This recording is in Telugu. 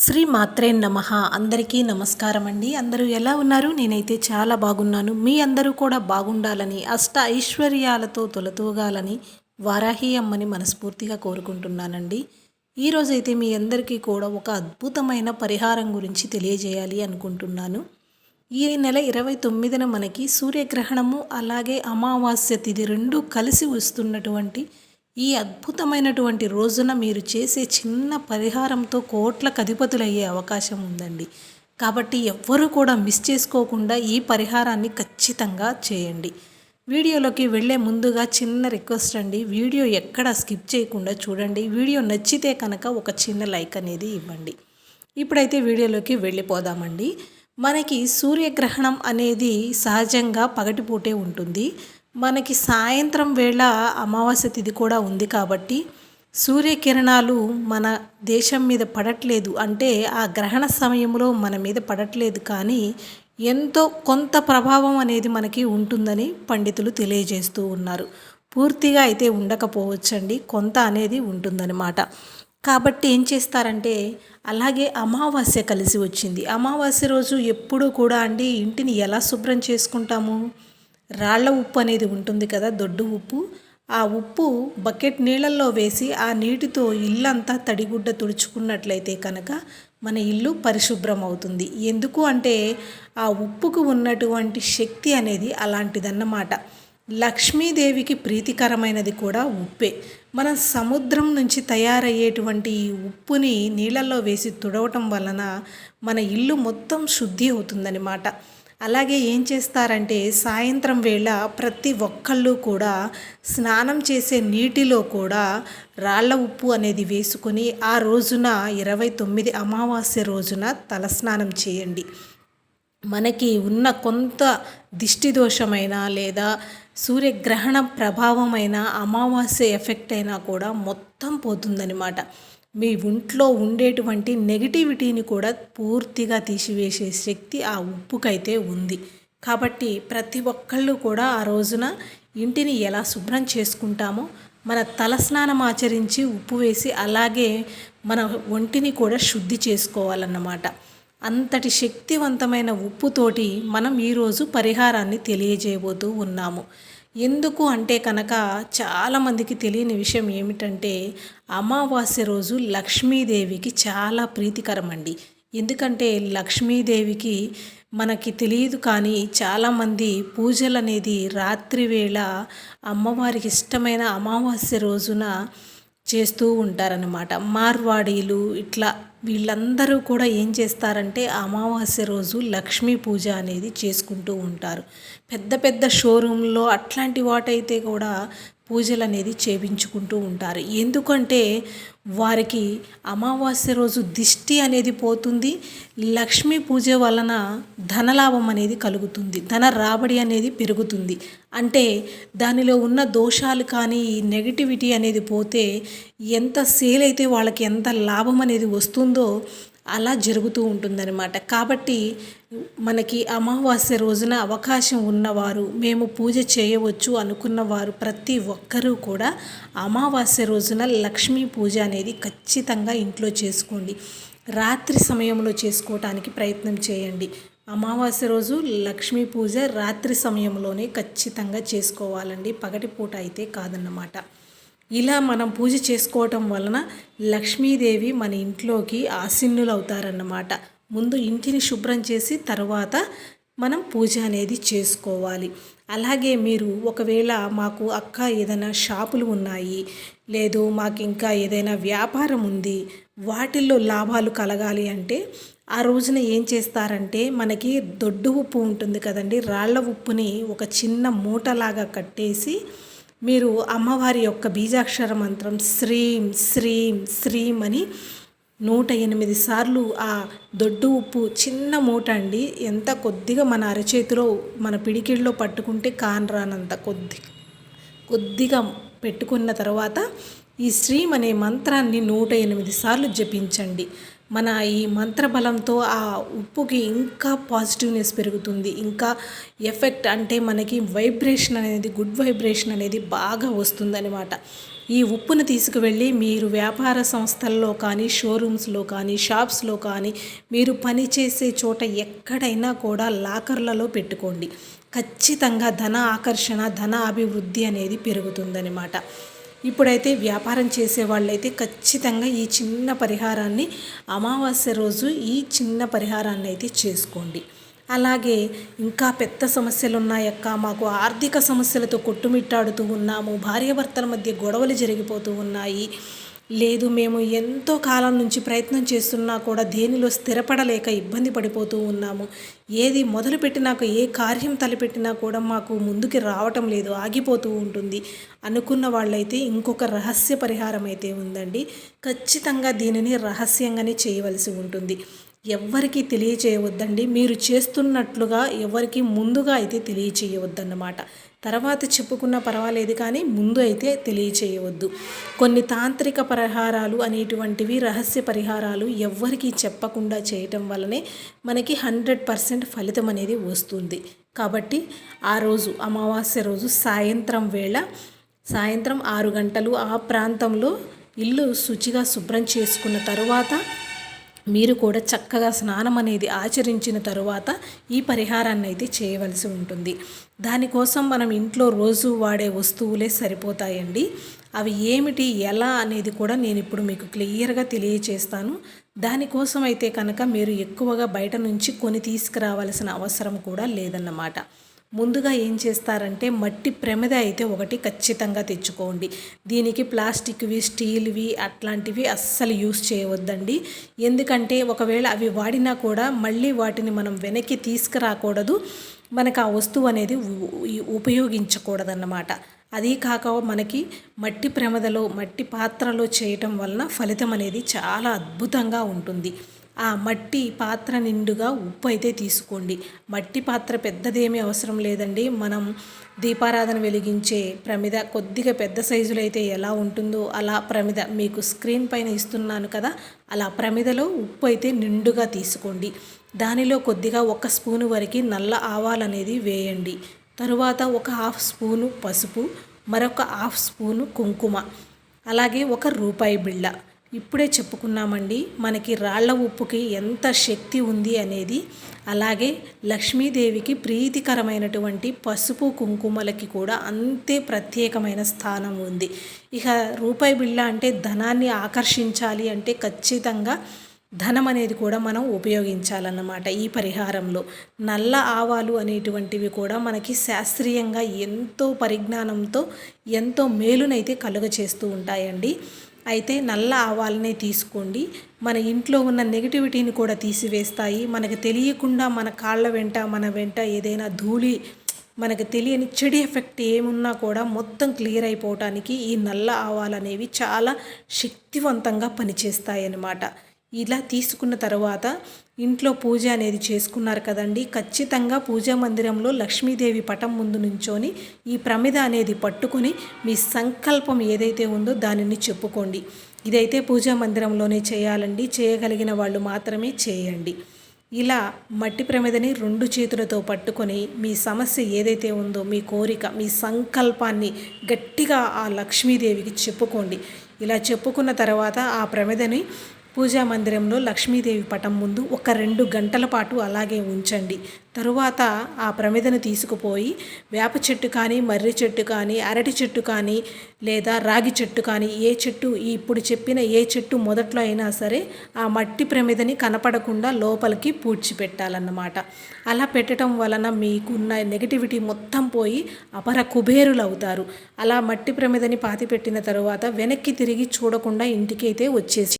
శ్రీ మాత్రే నమ. అందరికీ నమస్కారం అండి అందరూ ఎలా ఉన్నారు? నేనైతే చాలా బాగున్నాను. మీ అందరూ కూడా బాగుండాలని అష్ట ఐశ్వర్యాలతో తొలతూగాలని వారాహి అమ్మని మనస్ఫూర్తిగా కోరుకుంటున్నానండి. ఈరోజైతే మీ అందరికీ కూడా ఒక అద్భుతమైన పరిహారం గురించి తెలియజేయాలి అనుకుంటున్నాను. ఈ నెల ఇరవై తొమ్మిదిన మనకి సూర్యగ్రహణము అలాగే అమావాస్య తిథి రెండు కలిసి వస్తున్నటువంటి ఈ అద్భుతమైనటువంటి రోజున మీరు చేసే చిన్న పరిహారంతో కోట్లకు అధిపతులయ్యే అవకాశం ఉందండి. కాబట్టి ఎవ్వరూ కూడా మిస్ చేసుకోకుండా ఈ పరిహారాన్ని ఖచ్చితంగా చేయండి. వీడియోలోకి వెళ్ళే ముందుగా చిన్న రిక్వెస్ట్ అండి. వీడియో ఎక్కడ స్కిప్ చేయకుండా చూడండి. వీడియో నచ్చితే కనుక ఒక చిన్న లైక్ అనేది ఇవ్వండి. ఇప్పుడైతే వీడియోలోకి వెళ్ళిపోదామండి. మనకి సూర్యగ్రహణం అనేది సహజంగా పగటిపూటే ఉంటుంది. మనకి సాయంత్రం వేళ అమావాస్య తిథి కూడా ఉంది కాబట్టి సూర్యకిరణాలు మన దేశం మీద పడట్లేదు. అంటే ఆ గ్రహణ సమయంలో మన మీద పడట్లేదు. కానీ ఎంతో కొంత ప్రభావం అనేది మనకి ఉంటుందని పండితులు తెలియజేస్తూ ఉన్నారు. పూర్తిగా అయితే ఉండకపోవచ్చండి. కొంత అనేది ఉంటుందన్నమాట. కాబట్టి ఏం చేస్తారంటే అలాగే అమావాస్య కలిసి వచ్చింది. అమావాస్య రోజు ఎప్పుడూ కూడా అండి ఇంటిని ఎలా శుభ్రం చేసుకుంటాము? రాళ్ళ ఉప్పు అనేది ఉంటుంది కదా దొడ్డు ఉప్పు. ఆ ఉప్పు బకెట్ నీళ్ళల్లో వేసి ఆ నీటితో ఇల్లంతా తడిగుడ్డ తుడుచుకున్నట్లయితే కనుక మన ఇల్లు పరిశుభ్రం అవుతుంది ఎందుకు అంటే ఆ ఉప్పుకు ఉన్నటువంటి శక్తి అనేది అలాంటిదన్నమాట. లక్ష్మీదేవికి ప్రీతికరమైనది కూడా ఉప్పే. మనం సముద్రం నుంచి తయారయ్యేటువంటి ఈ ఉప్పుని నీళ్ళల్లో వేసి తుడవటం వలన మన ఇల్లు మొత్తం శుద్ధి అవుతుందన్నమాట. అలాగే ఏం చేస్తారంటే సాయంత్రం వేళ ప్రతి ఒక్కళ్ళు కూడా స్నానం చేసే నీటిలో కూడా రాళ్ళ ఉప్పు అనేది వేసుకొని ఆ రోజున ఇరవై తొమ్మిది అమావాస్య రోజున తలస్నానం చేయండి. మనకి ఉన్న కొంత దిష్టి దోషమైన లేదా సూర్యగ్రహణ ప్రభావమైన అమావాస్య ఎఫెక్ట్ అయినా కూడా మొత్తం పోతుందనమాట మీ ఒంట్లో ఉండేటువంటి నెగిటివిటీని కూడా పూర్తిగా తీసివేసే శక్తి ఆ ఉప్పుకైతే ఉంది. కాబట్టి ప్రతి ఒక్కళ్ళు కూడా ఆ రోజున ఇంటిని ఎలా శుభ్రం చేసుకుంటామో మన తలస్నానం ఆచరించి ఉప్పు వేసి అలాగే మన ఒంటిని కూడా శుద్ధి చేసుకోవాలన్నమాట. అంతటి శక్తివంతమైన ఉప్పుతోటి మనం ఈరోజు పరిహారాన్ని తెలియజేయబోతూ ఉన్నాము. ఎందుకు అంటే కనుక చాలామందికి తెలియని విషయం ఏమిటంటే అమావాస్య రోజు లక్ష్మీదేవికి చాలా ప్రీతికరం అండి ఎందుకంటే లక్ష్మీదేవికి మనకి తెలియదు కానీ చాలామంది పూజలు అనేది రాత్రి వేళ అమ్మవారికి ఇష్టమైన అమావాస్య రోజున చేస్తూ ఉంటారనమాట మార్వాడీలు ఇట్లా వీళ్ళందరూ కూడా ఏం చేస్తారంటే అమావాస్య రోజు లక్ష్మీ పూజ అనేది చేసుకుంటూ ఉంటారు. పెద్ద పెద్ద షోరూంలో అట్లాంటి వాటైతే కూడా పూజలు అనేది చేపించుకుంటూ ఉంటారు. ఎందుకంటే వారికి అమావాస్య రోజు దిష్టి అనేది పోతుంది లక్ష్మీ పూజ వలన ధనలాభం అనేది కలుగుతుంది ధన రాబడి అనేది పెరుగుతుంది. అంటే దానిలో ఉన్న దోషాలు కానీ నెగిటివిటీ అనేది పోతే ఎంత సేల్ అయితే వాళ్ళకి ఎంత లాభం అనేది వస్తుందో అలా జరుగుతూ ఉంటుందన్నమాట. కాబట్టి మనకి అమావాస్య రోజున అవకాశం ఉన్నవారు మేము పూజ చేయవచ్చు అనుకున్నవారు ప్రతి ఒక్కరూ కూడా అమావాస్య రోజున లక్ష్మీ పూజ అనేది ఖచ్చితంగా ఇంట్లో చేసుకోండి. రాత్రి సమయంలో చేసుకోవటానికి ప్రయత్నం చేయండి. అమావాస్య రోజు లక్ష్మీ పూజ రాత్రి సమయంలోనే ఖచ్చితంగా చేసుకోవాలండి. పగటి పూట అయితే కాదన్నమాట. ఇలా మనం పూజ చేసుకోవటం వలన లక్ష్మీదేవి మన ఇంట్లోకి ఆసిన్నులవుతారన్నమాట ముందు ఇంటిని శుభ్రం చేసి తర్వాత మనం పూజ అనేది చేసుకోవాలి. అలాగే మీరు ఒకవేళ మాకు అక్క ఏదైనా షాపులు ఉన్నాయి లేదు మాకు ఇంకా ఏదైనా వ్యాపారం ఉంది వాటిల్లో లాభాలు కలగాలి అంటే ఆ రోజున ఏం చేస్తారంటే మనకి దొడ్డు ఉప్పు ఉంటుంది కదండి రాళ్ళ ఉప్పుని ఒక చిన్న మూటలాగా కట్టేసి మీరు అమ్మవారి యొక్క బీజాక్షర మంత్రం శ్రీం శ్రీం శ్రీం అని నూట ఎనిమిది సార్లు ఆ దొడ్డు ఉప్పు చిన్న మూట అండి. ఎంత కొద్దిగా మన అరచేతిలో మన పిడికిళ్ళలో పట్టుకుంటే కానరానంత కొద్ది కొద్దిగా పెట్టుకున్న తర్వాత ఈ శ్రీం అనే మంత్రాన్ని నూట ఎనిమిది సార్లు జపించండి. మన ఈ మంత్రబలంతో ఆ ఉప్పుకి ఇంకా పాజిటివ్నెస్ పెరుగుతుంది. ఇంకా ఎఫెక్ట్ అంటే మనకి వైబ్రేషన్ అనేది గుడ్ వైబ్రేషన్ అనేది బాగా వస్తుందన్నమాట. ఈ ఉప్పును తీసుకువెళ్ళి మీరు వ్యాపార సంస్థల్లో కానీ షోరూమ్స్లో కానీ షాప్స్లో కానీ మీరు పనిచేసే చోట ఎక్కడైనా కూడా లాకర్లలో పెట్టుకోండి. ఖచ్చితంగా ధన ఆకర్షణ ధన అభివృద్ధి అనేది పెరుగుతుందనమాట ఇప్పుడైతే వ్యాపారం చేసే వాళ్ళైతే ఖచ్చితంగా ఈ చిన్న పరిహారాన్ని అమావాస్య రోజు ఈ చిన్న పరిహారాన్ని అయితే చేసుకోండి. అలాగే ఇంకా పెద్ద సమస్యలు ఉన్నాయక్క మాకు ఆర్థిక సమస్యలతో కొట్టుమిట్టాడుతూ ఉన్నాము భార్యాభర్తల మధ్య గొడవలు జరిగిపోతూ ఉన్నాయి. లేదు మేము ఎంతో కాలం నుంచి ప్రయత్నం చేస్తున్నా కూడా దేనిలో స్థిరపడలేక ఇబ్బంది పడిపోతూ ఉన్నాము. ఏది మొదలుపెట్టినాక ఏ కార్యం తలపెట్టినా కూడా మాకు ముందుకి రావటం లేదు ఆగిపోతూ ఉంటుంది. అనుకున్న వాళ్ళైతే ఇంకొక రహస్య పరిహారం అయితే ఉందండి. ఖచ్చితంగా దీనిని రహస్యంగానే చేయవలసి ఉంటుంది. ఎవ్వరికీ తెలియచేయవద్దండి. మీరు చేస్తున్నట్లుగా ఎవరికి ముందుగా అయితే తెలియచేయవద్దన్నమాట. తర్వాత చెప్పుకున్న పర్వాలేదు కానీ ముందు అయితే తెలియచేయవద్దు. కొన్ని తాంత్రిక పరిహారాలు అనేటువంటివి రహస్య పరిహారాలు ఎవ్వరికీ చెప్పకుండా చేయటం వల్లనే మనకి హండ్రెడ్ పర్సెంట్ ఫలితం అనేది వస్తుంది. కాబట్టి ఆ రోజు అమావాస్య రోజు సాయంత్రం వేళ సాయంత్రం ఆరు గంటలు ఆ ప్రాంతంలో ఇల్లు శుచిగా శుభ్రం చేసుకున్న తరువాత మీరు కూడా చక్కగా స్నానం అనేది ఆచరించిన తరువాత ఈ పరిహారాన్ని అయితే చేయవలసి ఉంటుంది. దానికోసం మనం ఇంట్లో రోజు వాడే వస్తువులే సరిపోతాయండి. అవి ఏమిటి ఎలా అనేది కూడా నేను ఇప్పుడు మీకు క్లియర్గా తెలియచేస్తాను. దానికోసం అయితే కనుక మీరు ఎక్కువగా బయట నుంచి కొని తీసుకురావాల్సిన అవసరం కూడా లేదన్నమాట. ముందుగా ఏం చేస్తారంటే మట్టి ప్రమిద అయితే ఒకటి ఖచ్చితంగా తెచ్చుకోండి. దీనికి ప్లాస్టిక్వి స్టీల్వి అట్లాంటివి అస్సలు యూస్ చేయవద్దండి. ఎందుకంటే ఒకవేళ అవి వాడినా కూడా మళ్ళీ వాటిని మనం వెనక్కి తీసుకురాకూడదు. మనకు ఆ వస్తువు అనేది ఉపయోగించకూడదన్నమాట. అది కాక మనకి మట్టి ప్రమదలో మట్టి పాత్రలో చేయటం వలన ఫలితం అనేది చాలా అద్భుతంగా ఉంటుంది. ఆ మట్టి పాత్ర నిండుగా ఉప్పు అయితే తీసుకోండి. మట్టి పాత్ర పెద్దదేమీ అవసరం లేదండి. మనం దీపారాధన వెలిగించే ప్రమిద కొద్దిగా పెద్ద సైజులో అయితే ఎలా ఉంటుందో అలా ప్రమిద మీకు స్క్రీన్ పైన ఇస్తున్నాను కదా అలా ప్రమిదలో ఉప్పు అయితే నిండుగా తీసుకోండి. దానిలో కొద్దిగా ఒక స్పూను వరకు నల్ల ఆవాలనేది వేయండి. తరువాత ఒక హాఫ్ స్పూను పసుపు మరొక హాఫ్ స్పూను కుంకుమ అలాగే ఒక రూపాయి బిళ్ళ. ఇప్పుడే చెప్పుకున్నామండి మనకి రాళ్ళ ఉప్పుకి ఎంత శక్తి ఉంది అనేది. అలాగే లక్ష్మీదేవికి ప్రీతికరమైనటువంటి పసుపు కుంకుమలకి కూడా అంతే ప్రత్యేకమైన స్థానం ఉంది. ఇక రూపాయి బిళ్ళ అంటే ధనాన్ని ఆకర్షించాలి అంటే ఖచ్చితంగా ధనం అనేది కూడా మనం ఉపయోగించాలన్నమాట ఈ పరిహారంలో. నల్ల ఆవాలు అనేటువంటివి కూడా మనకి శాస్త్రీయంగా ఎంతో పరిజ్ఞానంతో ఎంతో మేలునైతే కలుగ చేస్తూ ఉంటాయండి. అయితే నల్ల ఆవాలనే తీసుకోండి. మన ఇంట్లో ఉన్న నెగిటివిటీని కూడా తీసివేస్తాయి. మనకు తెలియకుండా మన కాళ్ళ వెంట మన వెంట ఏదైనా ధూళి మనకు తెలియని చెడు ఎఫెక్ట్ ఏమున్నా కూడా మొత్తం క్లియర్ అయిపోవటానికి ఈ నల్ల ఆవాలు అనేవి చాలా శక్తివంతంగా పనిచేస్తాయి అన్నమాట ఇలా తీసుకున్న తర్వాత ఇంట్లో పూజ అనేది చేసుకున్నారు కదండి. ఖచ్చితంగా పూజా మందిరంలో లక్ష్మీదేవి పటం ముందు నుంచొని ఈ ప్రమిద అనేది పట్టుకొని మీ సంకల్పం ఏదైతే ఉందో దానిని చెప్పుకోండి. ఇదైతే పూజా మందిరంలోనే చేయాలండి. చేయగలిగిన వాళ్ళు మాత్రమే చేయండి. ఇలా మట్టి ప్రమిదని రెండు చేతులతో పట్టుకొని మీ సమస్య ఏదైతే ఉందో మీ కోరిక మీ సంకల్పాన్ని గట్టిగా ఆ లక్ష్మీదేవికి చెప్పుకోండి. ఇలా చెప్పుకున్న తర్వాత ఆ ప్రమిదని పూజా మందిరంలో లక్ష్మీదేవి పటం ముందు ఒక రెండు గంటల పాటు అలాగే ఉంచండి. తరువాత ఆ ప్రమిదను తీసుకుపోయి వేప చెట్టు కానీ మర్రి చెట్టు కానీ అరటి చెట్టు కానీ లేదా రాగి చెట్టు కానీ ఏ చెట్టు ఇప్పుడు చెప్పిన ఏ చెట్టు మొదట్లో అయినా సరే ఆ మట్టి ప్రమిదని కనపడకుండా లోపలికి పూడ్చిపెట్టాలన్నమాట. అలా పెట్టడం వలన మీకున్న నెగిటివిటీ మొత్తం పోయి అపర కుబేరులు అవుతారు అలా మట్టి ప్రమిదని పాతిపెట్టిన తరువాత వెనక్కి తిరిగి చూడకుండా ఇంటికైతే వచ్చేసి